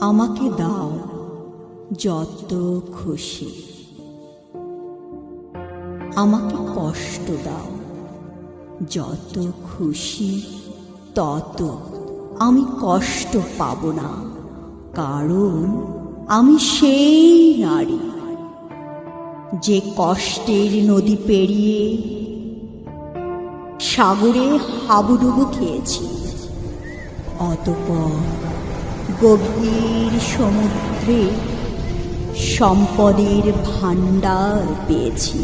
আমাকে দাও যত খুশি। আমাকে কষ্ট দাও যত খুশি, তত। আমি কষ্ট পাব না, কারণ আমি সেই নারী। যে কষ্টের নদী পেরিয়ে সাগরে হাবুডুবু খেয়েছি, অতপর গভীর সমুদ্রে সম্পদের ভাণ্ডার পেয়েছি।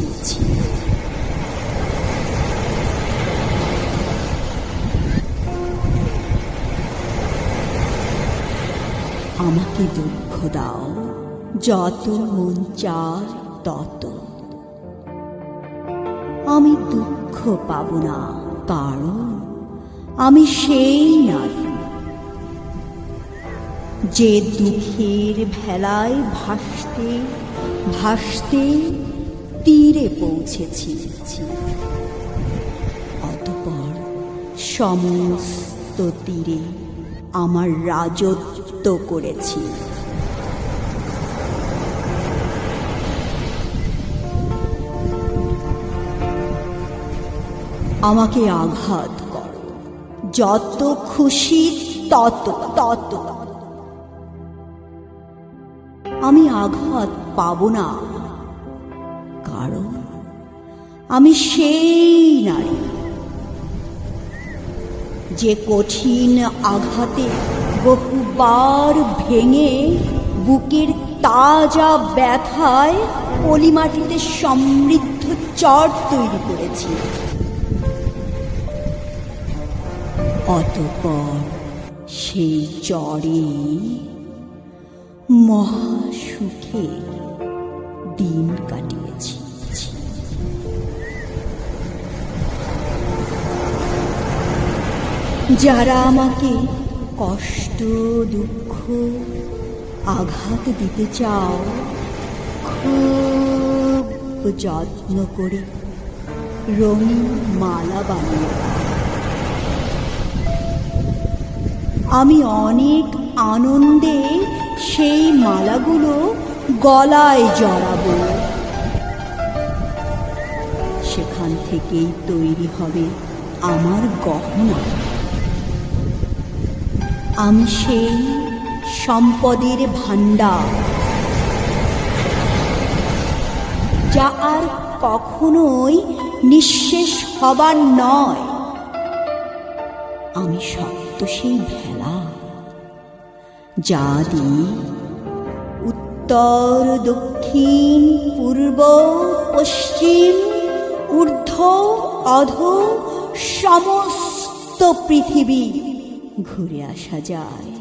আমাকে দুঃখ দাও, যত মন চার তত। আমি দুঃখ পাব না, কারণ আমি সেই নারী। যে দুঃখের ভেলায় ভাসতে ভাসতে তীরে পৌঁছেছি। অতপর সমস্ত তীরে আমার রাজত্ব করেছি। আমাকে আঘাত কর। যত খুশি তত তত আমি আঘাত পাব না। কারণ আমি সেই নারী। যে কঠিন আঘাতে বহুবার ভেঙে বুকের তাজা ব্যথায় পলিমাটিতে সমৃদ্ধ চর তৈরি করেছি। অতপর সেই চরে মহাসুখে দিন কাটিয়েছি। যারা আমাকে কষ্ট, দুঃখ, আঘাত দিতে চাও, খুব যত্ন করে রঙিন মালা বানিয়ে আমি অনেক আনন্দে সেই মালাগুলো গলায় জড়াবো। সেখান থেকেই তৈরি হবে আমার গহনা। আমি সেই সম্পদের ভাণ্ডার, যা আর কখনোই নিঃশেষ হবার নয়। আমি সত্য সেই ভেলা। যা দিয়ে উত্তর দক্ষিণ পূর্ব পশ্চিম ঊর্ধ্ব অধ সমস্ত পৃথিবী ঘুরে আসা যায়।